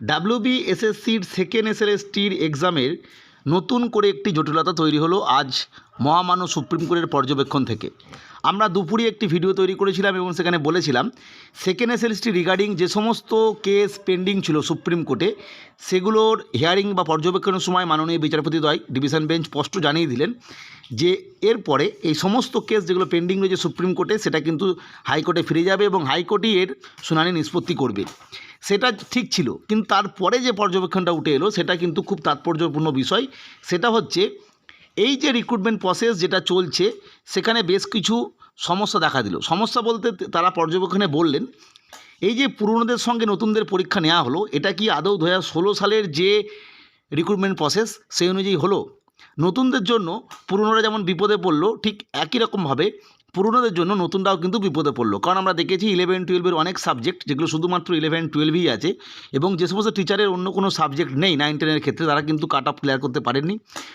WB এসএসসির second এসএলএসটির এক্সামের নতুন করে একটি জটিলতা তৈরি হলো আজ মহামানব সুপ্রিম কোর্টের পর্যবেক্ষণ থেকে। আমরা দুপুরে একটি ভিডিও তৈরি করেছিলাম এবং সেখানে বলেছিলাম সেকেন্ড এসএলএসটি রিগার্ডিং যে সমস্ত কেস পেন্ডিং ছিল সুপ্রিম কোর্টে সেগুলোর হিয়ারিং বা পর্যবেক্ষণের সময় মাননীয় বিচারপতিদ্বয় ডিভিশন বেঞ্চ স্পষ্ট জানিয়ে দিলেন যে এরপরে এই সমস্ত কেস যেগুলো পেন্ডিং রয়েছে সুপ্রিম কোর্টে সেটা কিন্তু হাইকোর্টে ফিরে যাবে এবং হাইকোর্টই এর শুনানি নিষ্পত্তি করবে। সেটা ঠিক ছিল, কিন্তু তারপরে যে পর্যবেক্ষণটা উঠে এলো, সেটা কিন্তু খুব তাৎপর্যপূর্ণ বিষয়। সেটা হচ্ছে এই যে রিক্রুটমেন্ট প্রসেস যেটা চলছে, সেখানে বেশ কিছু সমস্যা দেখা দিল। সমস্যা বলতে তারা পর্যবেক্ষণে বললেন, এই যে পুরনোদের সঙ্গে নতুনদের পরীক্ষা নেওয়া হলো, এটা কি আদৌ দু সালের যে রিক্রুটমেন্ট প্রসেস সেই অনুযায়ী হলো? নতুনদের জন্য পুরনোরা যেমন বিপদে পড়ল, ঠিক একই রকমভাবে পুরনোদের জন্য নতুনরাও কিন্তু বিপদে পড়ল। কারণ আমরা দেখেছি ইলেভেন টুয়েলভের অনেক সাবজেক্ট যেগুলো শুধুমাত্র ইলেভেন টুয়েলভই আছে এবং যে সমস্ত টিচারের অন্য কোনো সাবজেক্ট নেই নাইন টেনের ক্ষেত্রে, তারা কিন্তু কাট অফ ক্লিয়ার করতে পারেননি।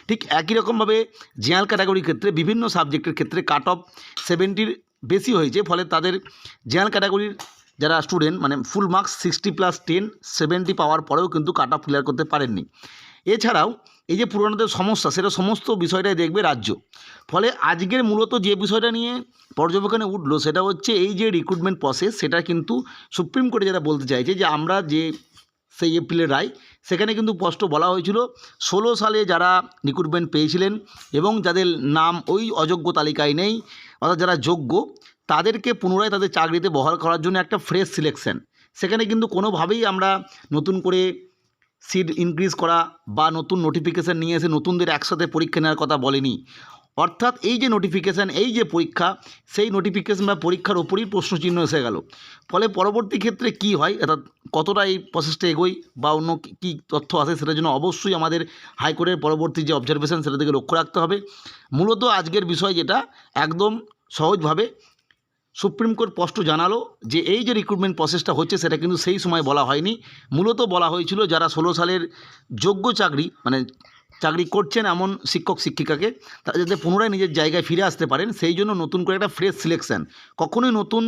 ঠিক একই রকমভাবে জেনারেল ক্যাটাগরির ক্ষেত্রে বিভিন্ন সাবজেক্টের ক্ষেত্রে কাট অফ সেভেন্টির বেশি হয়েছে, ফলে তাদের জেনারেল ক্যাটাগরির যারা স্টুডেন্ট মানে full marks sixty plus ten seventy পাওয়ার পরেও কিন্তু কাট অফ ক্লিয়ার করতে পারেননি। এছাড়াও এই যে পুরনোদের সমস্যা, সেটা সমস্ত বিষয়টাই দেখবে রাজ্য। ফলে আজকের মূলত যে বিষয়টা নিয়ে পর্যবেক্ষণে উঠল, সেটা হচ্ছে এই যে রিক্রুটমেন্ট প্রসেস সেটা কিন্তু সুপ্রিম কোর্টে যেটা বলতে চাইছে যে, আমরা যে সেই এপ্রিলের রায়, সেখানে কিন্তু স্পষ্ট বলা হয়েছিল, ষোলো সালে যারা রিক্রুটমেন্ট পেয়েছিলেন এবং যাদের নাম ওই অযোগ্য তালিকায় নেই, অর্থাৎ যারা যোগ্য, তাদেরকে পুনরায় তাদের চাকরিতে বহাল করার জন্য একটা ফ্রেশ সিলেকশন সেখানে কিন্তু কোনোভাবেই আমরা নতুন করে সিট ইনক্রিজ করা বা নতুন নোটিফিকেশান নিয়ে এসে নতুনদের একসাথে পরীক্ষা নেওয়ার কথা বলেনি। অর্থাৎ এই যে নোটিফিকেশান এই যে পরীক্ষা, সেই নোটিফিকেশান বা পরীক্ষার ওপরই প্রশ্নচিহ্ন এসে গেল। ফলে পরবর্তী ক্ষেত্রে কি হয়? অর্থাৎ কতটা এই প্রসেসটা এগোয় বা অন্য কী তথ্য আসে সেটার জন্য অবশ্যই আমাদের হাইকোর্টের পরবর্তী যে অবজারভেশন সেটা থেকে লক্ষ্য রাখতে হবে। মূলত আজকের বিষয় যেটা একদম সহজভাবে সুপ্রিম কোর্ট স্পষ্ট জানালো যে এই যে রিক্রুটমেন্ট প্রসেসটা হচ্ছে, সেটা কিন্তু সেই সময় বলা হয়নি। মূলত বলা হয়েছিল যারা ষোলো সালের যোগ্য চাকরি মানে চাকরি করছেন এমন শিক্ষক, শিক্ষিকাকে, তারা যাতে পুনরায় নিজের জায়গায় ফিরে আসতে পারেন, সেই জন্য নতুন করে একটা ফ্রেশ সিলেকশন কখনোই নতুন,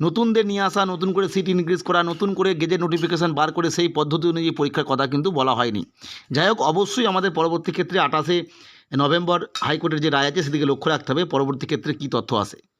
নতুনদের নিয়ে আসা, নতুন করে সিট ইনক্রিজ করা, নতুন করে গেজেট নোটিফিকেশান বার করে সেই পদ্ধতি অনুযায়ী পরীক্ষার কথা কিন্তু বলা হয়নি। যাই হোক, অবশ্যই আমাদের পরবর্তী ক্ষেত্রে আঠাশে নভেম্বর হাইকোর্টের যে রায় আছে, সেদিকে লক্ষ্য রাখতে হবে। পরবর্তী ক্ষেত্রে কী তথ্য আসে?